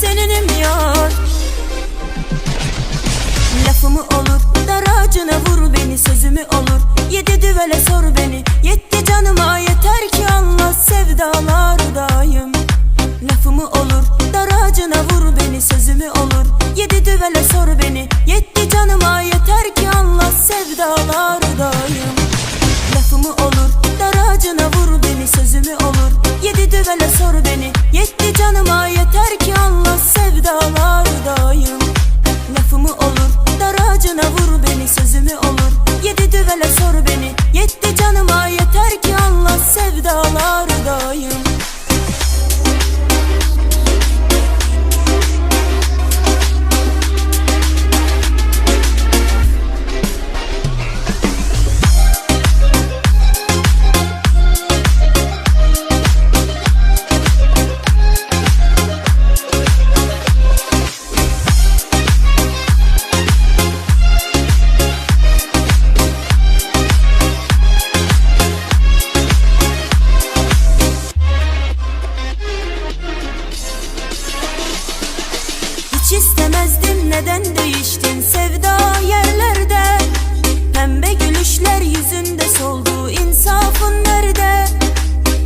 seninim yar Lafımı olur dar ağacına vur beni Sözümü olur. Yedi düvele sor beni Yetti canıma. Yeter ki anla sevdalardayım. Lafımı olur dar ağacına vur beni Sözümü olur. Yedi düvele sor beni anla Hiç istemezdim. Neden değiştin sevda yerlerde? Pembe gülüşler yüzünde soldu insafın nerede?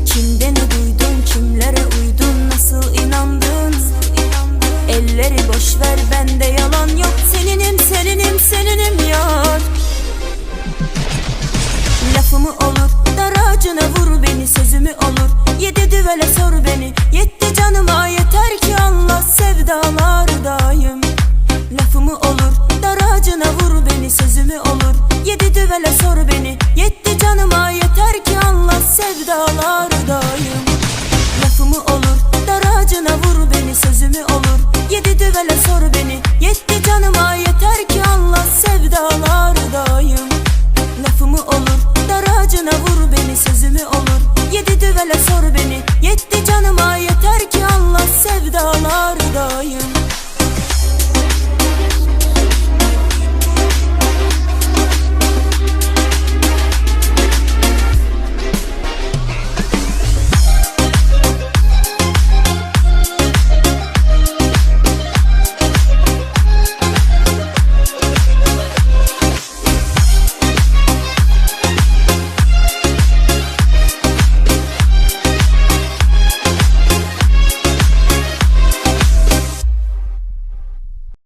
Kimden duydun kimlere uydun nasıl inandın? Elleri boş ver bende yalan yok. Seninim seninim seninim yar. Lafımı olur dar ağacına vur beni Sözümü olur. Yedi düvele sor beni Yetti düvele